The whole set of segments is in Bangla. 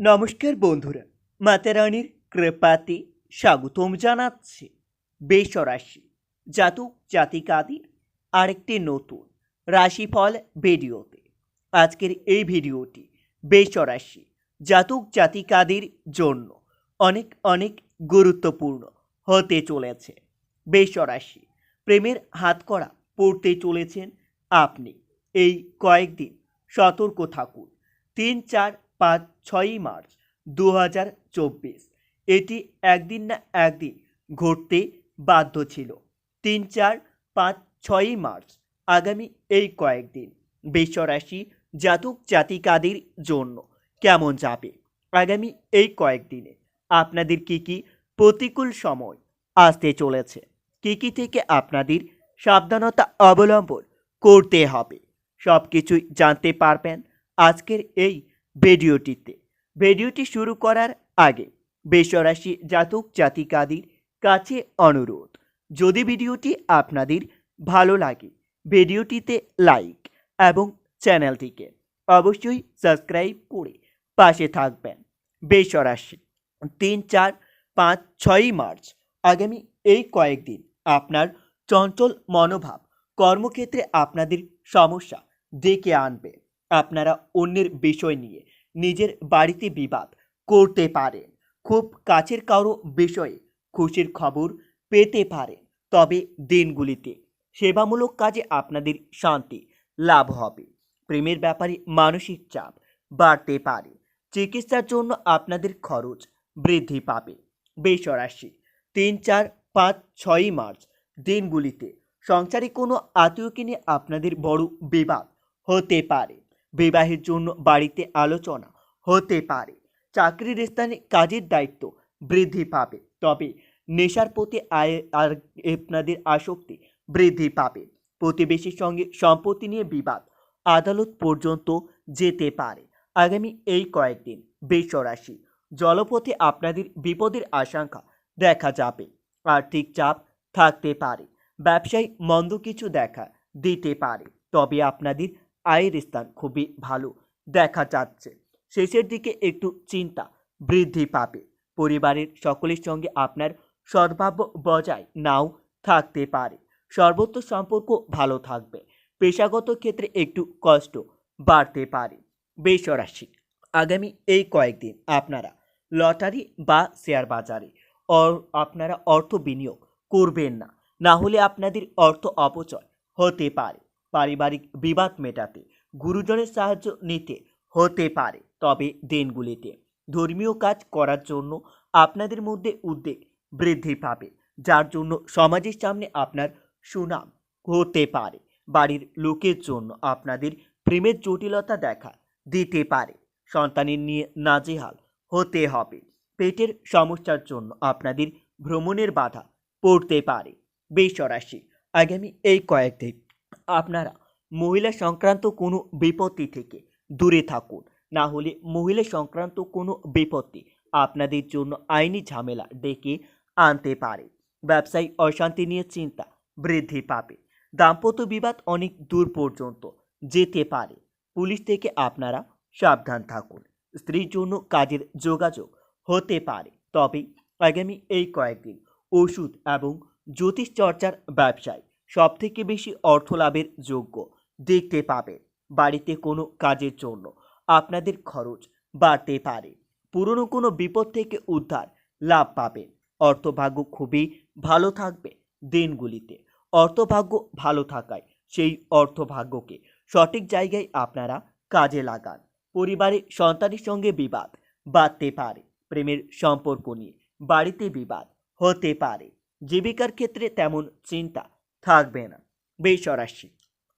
নমস্কার বন্ধুরা মাতারানির কৃপাতে স্বাগতম জানাচ্ছি বেসরাশি জাতক জাতিকাদের আরেকটি নতুন রাশিফল ভিডিওতে। আজকের এই ভিডিওটি বেসরাশি জাতক জাতিকাদের জন্য অনেক অনেক গুরুত্বপূর্ণ হতে চলেছে। বেসরাশি প্রেমের হাতকড়া পড়তে চলেছেন আপনি। এই কয়েকদিন সতর্ক থাকুন। তিন চার পাঁচ, ছয়ই মার্চ দু হাজার চব্বিশ। এটি একদিন না একদিন ঘটতে বাধ্য ছিল। তিন, চার, পাঁচ, ছয়ই মার্চ আগামী এই কয়েকদিন। বিশ্বরাশি জাতক জাতিকাদের জন্য কেমন যাবে আগামী এই কয়েকদিনে? আপনাদের কি কি প্রতিকূল সময় আসতে চলেছে? কি কি থেকে আপনাদের সাবধানতা অবলম্বন করতে হবে? সব কিছুই জানতে পারবেন আজকের এই ভিডিওটিতে ভিডিওটি শুরু করার আগে বেসরাশি জাতক জাতিকাদের কাছে অনুরোধ, যদি ভিডিওটি আপনাদের ভালো লাগে, ভিডিওটিতে লাইক এবং চ্যানেলটিকে অবশ্যই সাবস্ক্রাইব করে পাশে থাকবেন। বেসরাশি তিন চার পাঁচ ছয়ই মার্চ আগামী এই কয়েকদিন আপনার চঞ্চল মনোভাব কর্মক্ষেত্রে আপনাদের সমস্যা ডেকে আনবে। আপনারা অন্যের বিষয় নিয়ে নিজের বাড়িতে বিবাদ করতে পারেন। খুব কাছের কারও বিষয়ে খুশির খবর পেতে পারেন। তবে দিনগুলিতে সেবামূলক কাজে আপনাদের শান্তি লাভ হবে। প্রেমের ব্যাপারে মানসিক চাপ বাড়তে পারে। চিকিৎসার জন্য আপনাদের খরচ বৃদ্ধি পাবে। বেসরাশি তিন চার পাঁচ ছয়ই মার্চ দিনগুলিতে সংসারে কোনো আত্মীয়কে নিয়ে আপনাদের বড় বিবাদ হতে পারে। বিবাহের জন্য বাড়িতে আলোচনা হতে পারে। চাকরির স্থানে কাজের দায়িত্ব বৃদ্ধি পাবে। তবে নেশার প্রতি আয় আর আপনাদের আসক্তি বৃদ্ধি পাবে। প্রতিবেশীর সঙ্গে সম্পত্তি নিয়ে বিবাদ আদালত পর্যন্ত যেতে পারে। আগামী এই কয়েকদিন বেসরাশি জলপথে আপনাদের বিপদের আশঙ্কা দেখা যাবে। আর্থিক চাপ থাকতে পারে। ব্যবসায় মন্দ কিছু দেখা দিতে পারে। তবে আপনাদের আয়ের স্থান খুবই ভালো দেখা যাচ্ছে। শেষের দিকে একটু চিন্তা বৃদ্ধি পাবে। পরিবারের সকলের সঙ্গে আপনার সদ্ভাব বজায় নাও থাকতে পারে। সর্বত্র সম্পর্ক ভালো থাকবে। পেশাগত ক্ষেত্রে একটু কষ্ট বাড়তে পারে। বেসরাশি আগামী এই কয়েকদিন আপনারা লটারি বা শেয়ার বাজারে আপনারা অর্থ বিনিয়োগ করবেন না। না হলে আপনাদের অর্থ অপচয় হতে পারে। পারিবারিক বিবাদ মেটাতে, গুরুজনের সাহায্য নিতে হতে পারে তবে দিনগুলিতে। ধর্মীয় কাজ করার জন্য আপনাদের মধ্যে উদ্বেগ বৃদ্ধি পাবে, যার জন্য সমাজের সামনে আপনার সুনাম হতে পারে। বাড়ির লোকের জন্য আপনাদের প্রেমের জটিলতা দেখা দিতে পারে। সন্তানের নিয়ে নাজেহাল হতে হবে। পেটের সমস্যার জন্য আপনাদের ভ্রমণের বাধা পড়তে পারে। বেসরাশি আগামী এই কয়েকদিন আপনারা মহিলা সংক্রান্ত কোনো বিপত্তি থেকে দূরে থাকুন। না হলে মহিলা সংক্রান্ত কোনো বিপত্তি আপনাদের জন্য আইনি ঝামেলা ডেকে আনতে পারে। ব্যবসায়ী অশান্তি নিয়ে চিন্তা বৃদ্ধি পাবে। দাম্পত্য বিবাদ অনেক দূর পর্যন্ত যেতে পারে। পুলিশ থেকে আপনারা সাবধান থাকুন। স্ত্রীর জন্য কাজের যোগাযোগ হতে পারে। তবে আগামী এই কয়েকদিন ওষুধ এবং জ্যোতিষ চর্চার ব্যবসায় সব থেকে বেশি অর্থ লাভের যোগ্য। দেখতে পাবেন বাড়িতে কোনো কাজের জন্য আপনাদের খরচ বাড়তে পারে। পুরনো কোনো বিপদ থেকে উদ্ধার লাভ পাবেন। অর্থভাগ্য খুবই ভালো থাকবে দিনগুলিতে। অর্থভাগ্য ভালো থাকায় সেই অর্থভাগ্যকে সঠিক জায়গায় আপনারা কাজে লাগান। পরিবারে সন্তানের সঙ্গে বিবাদ বাড়তে পারে। প্রেমের সম্পর্ক নিয়ে বাড়িতে বিবাদ হতে পারে। জীবিকার ক্ষেত্রে তেমন চিন্তা থাকবে না। বেসরাশি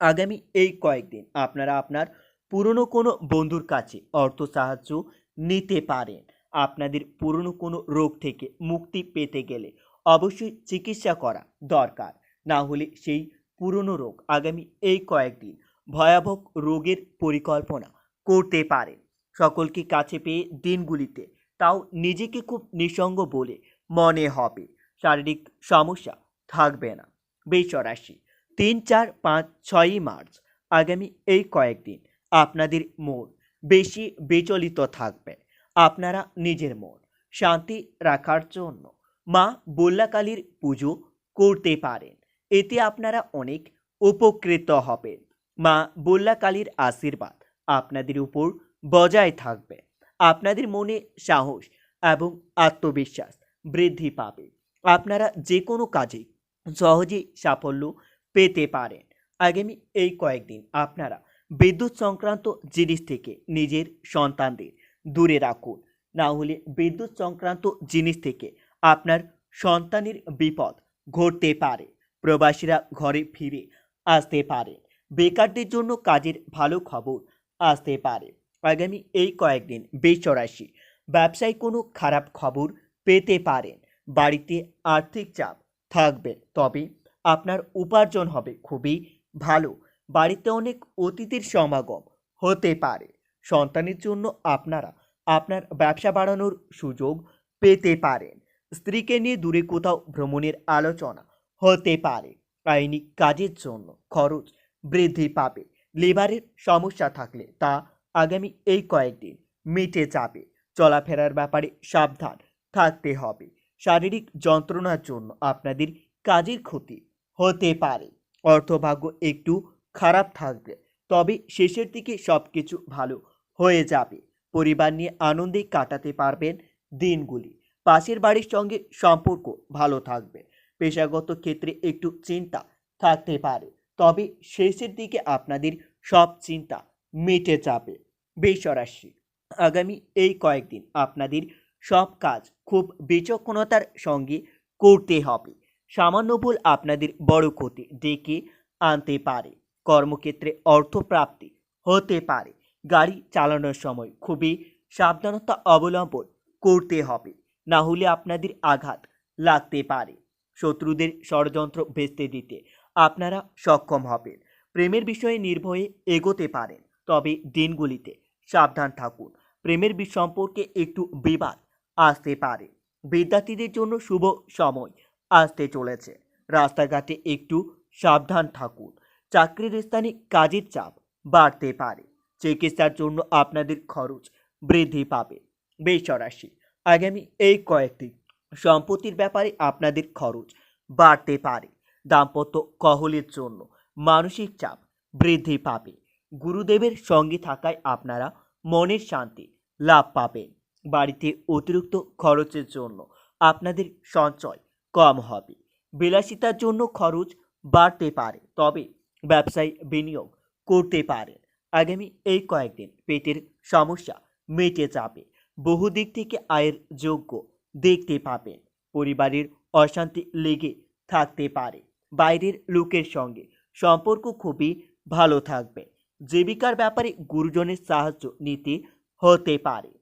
আগামী এই কয়েকদিন আপনারা আপনার পুরনো কোনো বন্ধুর কাছে অর্থ সাহায্য নিতে পারেন। আপনাদের পুরনো কোনো রোগ থেকে মুক্তি পেতে গেলে অবশ্যই চিকিৎসা করা দরকার। না হলে সেই পুরনো রোগ আগামী এই কয়েকদিন ভয়াবহ রোগের পরিকল্পনা করতে পারেন সকলকে কাছে পেয়ে দিনগুলিতে তাও নিজেকে খুব নিঃসঙ্গ বলে মনে হবে। শারীরিক সমস্যা থাকবে না। বেসরাশি তিন, চার, পাঁচ, ছয়ই মার্চ, আগামী এই কয়েকদিন আপনাদের মন বেশি বিচলিত থাকবে। আপনারা নিজের মন শান্তি রাখার জন্য মা বল্লাকালীর পুজো করতে পারেন। এতে আপনারা অনেক উপকৃত হবেন। মা বল্লাকালীর আশীর্বাদ আপনাদের উপর বজায় থাকবে। আপনাদের মনে সাহস এবং আত্মবিশ্বাস বৃদ্ধি পাবে। আপনারা যে কোনো কাজে সহজেই সাফল্য পেতে পারেন। আগামী এই কয়েকদিন আপনারা বিদ্যুৎ সংক্রান্ত জিনিস থেকে নিজের সন্তানদের দূরে রাখুন। না হলে বিদ্যুৎ সংক্রান্ত জিনিস থেকে আপনার সন্তানের বিপদ ঘটতে পারে। প্রবাসীরা ঘরে ফিরে আসতে পারে। বেকারদের জন্য কাজের ভালো খবর আসতে পারে। আগামী এই কয়েকদিন বেচরাশি ব্যবসায় কোনো খারাপ খবর পেতে পারেন। বাড়িতে আর্থিক চাপ থাকবে। তবে আপনার উপার্জন হবে খুবই ভালো। বাড়িতে অনেক অতিথির সমাগম হতে পারে। সন্তানের জন্য আপনারা আপনার ব্যবসা বাড়ানোর সুযোগ পেতে পারেন। স্ত্রীকে নিয়ে দূরে কোথাও ভ্রমণের আলোচনা হতে পারে। আইনি কাজের জন্য খরচ বৃদ্ধি পাবে। লিভারের সমস্যা থাকলে তা আগামী এই কয়েকদিন মিটে যাবে। চলাফেরার ব্যাপারে সাবধান থাকতে হবে। শারীরিক যন্ত্রণার জন্য আপনাদের কাজের ক্ষতি হতে পারে। অর্থভাগ্য একটু খারাপ থাকবে, তবে শেষের দিকে সব কিছু ভালো হয়ে যাবে। পরিবার নিয়ে আনন্দে কাটাতে পারবেন দিনগুলি। পাশের বাড়ির সঙ্গে সম্পর্ক ভালো থাকবে। পেশাগত ক্ষেত্রে একটু চিন্তা থাকতে পারে, তবে শেষের দিকে আপনাদের সব চিন্তা মিটে যাবে। বেসরাশি আগামী এই কয়েকদিন আপনাদের সব কাজ খুব বিচক্ষণতার সঙ্গে করতে হবে। সামান্য ভুল আপনাদের বড় ক্ষতি ডেকে আনতে পারে। কর্মক্ষেত্রে অর্থপ্রাপ্তি হতে পারে। গাড়ি চালানোর সময় খুবই সাবধানতা অবলম্বন করতে হবে। না হলে আপনাদের আঘাত লাগতে পারে। শত্রুদের ষড়যন্ত্র ভেস্তে দিতে আপনারা সক্ষম হবেন। প্রেমের বিষয়ে নির্ভয়ে এগোতে পারেন। তবে দিনগুলিতে সাবধান থাকুন। প্রেমের সম্পর্কে একটু বিবাদ আসতে পারে। বিদ্যার্থীদের জন্য শুভ সময় আসতে চলেছে। রাস্তাঘাটে একটু সাবধান থাকুন। চাকরির স্থানে কাজের চাপ বাড়তে পারে। চিকিৎসার জন্য আপনাদের খরচ বৃদ্ধি পাবে। বেসরাশি আগামী এই কয়েকটি সম্পত্তির ব্যাপারে আপনাদের খরচ বাড়তে পারে। দাম্পত্য কহলের জন্য মানসিক চাপ বৃদ্ধি পাবে। গুরুদেবের সঙ্গে থাকায় আপনারা মনের শান্তি লাভ পাবেন। বাড়িতে অতিরিক্ত খরচের জন্য আপনাদের সঞ্চয় কম হবে। বিলাসিতার জন্য খরচ বাড়তে পারে, তবে ব্যবসায় বিনিয়োগ করতে পারেন। আগামী এই কয়েকদিন পেটের সমস্যা মেটে যাবে। বহু দিক থেকে আয়ের যোগ্য দেখতে পাবেন। পরিবারের অশান্তি লেগে থাকতে পারে। বাইরের লোকের সঙ্গে সম্পর্ক খুবই ভালো থাকবে। জীবিকার ব্যাপারে গুরুজনের সাহায্য নিতে হতে পারে।